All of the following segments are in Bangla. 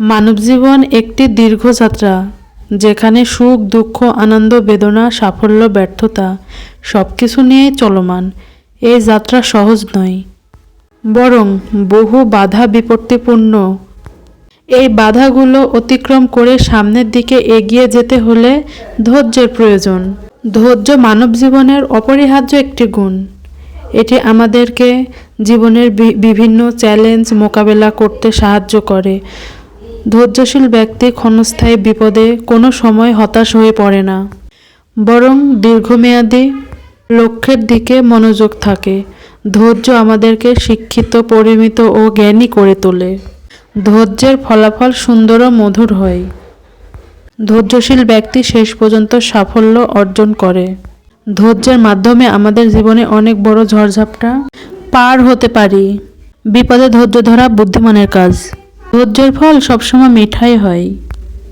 মানবজীবন একটি দীর্ঘ যাত্রা, যেখানে সুখ, দুঃখ, আনন্দ, বেদনা, সাফল্য, ব্যর্থতা সব কিছু নিয়েই চলমান। এই যাত্রা সহজ নয়, বরং বহু বাধা বিপত্তিপূর্ণ। এই বাধাগুলো অতিক্রম করে সামনের দিকে এগিয়ে যেতে হলে ধৈর্যের প্রয়োজন। ধৈর্য মানব জীবনের অপরিহার্য একটি গুণ। এটি আমাদেরকে জীবনের বিভিন্ন চ্যালেঞ্জ মোকাবেলা করতে সাহায্য করে। ধৈর্যশীল ব্যক্তি ক্ষণস্থায়ী বিপদে কোনো সময় হতাশ হয়ে পড়ে না। বরং দীর্ঘমেয়াদী লক্ষ্যের দিকে মনোযোগ থাকে। ধৈর্য আমাদেরকে শিক্ষিত, পরিমিত ও জ্ঞানী করে তোলে। ধৈর্যের ফলাফল সুন্দর ও মধুর হয়। ধৈর্যশীল ব্যক্তি শেষ পর্যন্ত সাফল্য অর্জন করে। ধৈর্যের মাধ্যমে আমাদের জীবনে অনেক বড় ঝড়ঝাপটা পার হতে পারি। বিপদে ধৈর্য ধরা বুদ্ধিমানের কাজ। ধৈর্যের ফল সবসময় মিঠাই হয়।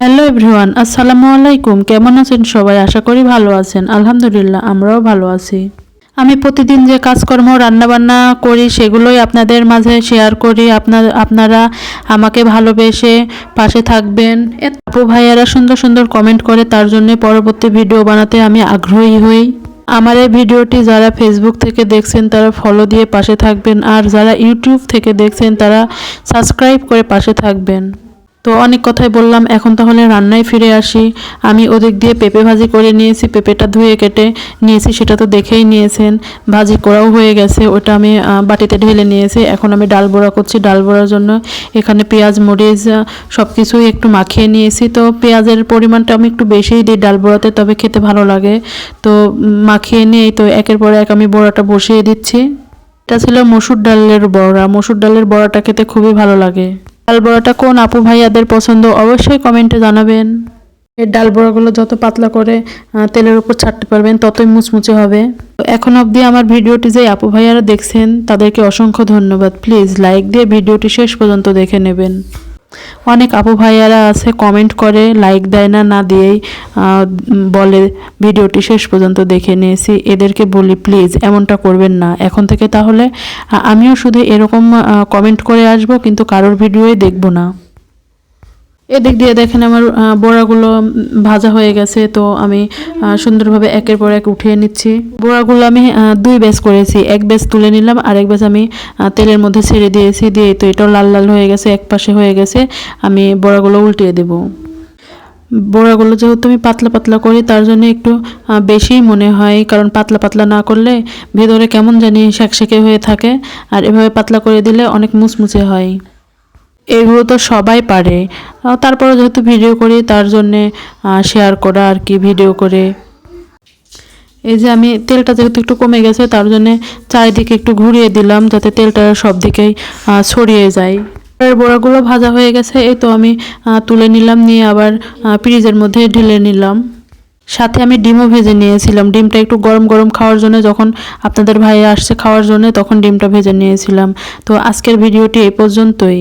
হ্যালো এভরিওয়ান, আসসালামু আলাইকুম। কেমন আছেন সবাই? আশা করি ভালো আছেন। আলহামদুলিল্লাহ, আমরাও ভালো আছি। আমি প্রতিদিন যে কাজকর্ম, রান্নাবান্না করি, সেগুলোই আপনাদের মাঝে শেয়ার করি। আপনার, আপনারা আমাকে ভালোবেসে পাশে থাকবেন। আপু ভাইয়ারা সুন্দর সুন্দর কমেন্ট করে, তার জন্য পরবর্তী ভিডিও বানাতে আমি আগ্রহী হই। আমার এই ভিডিওটি যারা ফেসবুক থেকে দেখছেন, তারা ফলো দিয়ে পাশে থাকবেন। আর যারা ইউটিউব থেকে দেখছেন, তারা সাবস্ক্রাইব করে পাশে থাকবেন। তো অনেক কথাই বললাম, এখন তাহলে রান্নায় ফিরে আসি। আমি ওদিক দিয়ে পেঁপে ভাজি করে নিয়েছি, পেঁপেটা ধুয়ে কেটে নিয়েছি, সেটা তো দেখেই নিয়েছেন। ভাজি করাও হয়ে গেছে, ওটা আমি বাটিতে ঢেলে নিয়েছি। এখন আমি ডাল বড়া করছি, ডাল বড়ার জন্য এখানে পেঁয়াজ, মরিচ সব কিছুই একটু মাখিয়ে নিয়েছি। তো পেঁয়াজের পরিমাণটা আমি একটু বেশিই দিই ডাল বড়াতে, তবে খেতে ভালো লাগে। তো মাখিয়ে নিয়েই তো একের পর এক আমি বড়াটা বসিয়ে দিচ্ছি। এটা ছিল মসুর ডালের বড়া। মসুর ডালের বড়াটা খেতে খুবই ভালো লাগে। ডাল বড়াটা কোন আপু ভাইয়াদের পছন্দ অবশ্যই কমেন্টে জানাবেন। এর ডাল বড়াগুলো যত পাতলা করে তেলের উপর ছাড়তে পারবেন ততই মুচমুচে হবে। তো এখন অবধি আমার ভিডিওটি যে আপু ভাইয়ারা দেখছেন তাদেরকে অসংখ্য ধন্যবাদ। প্লিজ লাইক দিয়ে ভিডিওটি শেষ পর্যন্ত দেখে নেবেন। অনেক আপু ভাইয়ারা আছে কমেন্ট করে লাইক দেয় না না দিয়েই বলে। ভিডিওটি শেষ পর্যন্ত দেখে নিয়েছি। এদেরকে বলি, প্লিজ, এমনটা করবেন না। এখন থেকে তাহলে আমিও শুধু এরকম কমেন্ট করে আসব, কিন্তু কারোর ভিডিওই দেখব না। এদিক দিয়ে দেখেন আমার বড়াগুলো ভাজা হয়ে গেছে, তো আমি সুন্দরভাবে একের পর এক উঠিয়ে নিচ্ছি। বড়াগুলো আমি দুই ব্যাস করেছি, এক ব্যাচ তুলে নিলাম, আর এক ব্যাচ আমি তেলের মধ্যে ছেড়ে দিয়েছি, দিয়ে তো এটাও লাল লাল হয়ে গেছে, এক পাশে হয়ে গেছে, আমি বড়াগুলো উল্টিয়ে দেবো। বড়াগুলো যেহেতু আমি পাতলা পাতলা করি, তার জন্য একটু বেশিই মনে হয়, কারণ পাতলা পাতলা না করলে ভেতরে কেমন জানি শ্যাকশ্যাকে হয়ে থাকে, আর এভাবে পাতলা করে দিলে অনেক মুচমুচে হয়। এগুলো তো সবাই পারে। তারপরে যেহেতু ভিডিও করি, তার জন্যে শেয়ার করা আর কি ভিডিও করে। এই যে আমি তেলটা যেহেতু একটু কমে গেছে, তার জন্যে চারিদিকে একটু ঘুরিয়ে দিলাম যাতে তেলটা সব দিকেই ছড়িয়ে যায়। এর বড়াগুলো ভাজা হয়ে গেছে, এই তো আমি তুলে নিলাম, নিয়ে আবার ফ্রিজের মধ্যে ঢেলে নিলাম। সাথে আমি ডিমও ভেজে নিয়েছিলাম। ডিমটা একটু গরম গরম খাওয়ার জন্য, যখন আপনাদের ভাই আসছে খাওয়ার জন্য, তখন ডিমটা ভেজে নিয়েছিলাম। তো আজকের ভিডিওটি এই পর্যন্তই।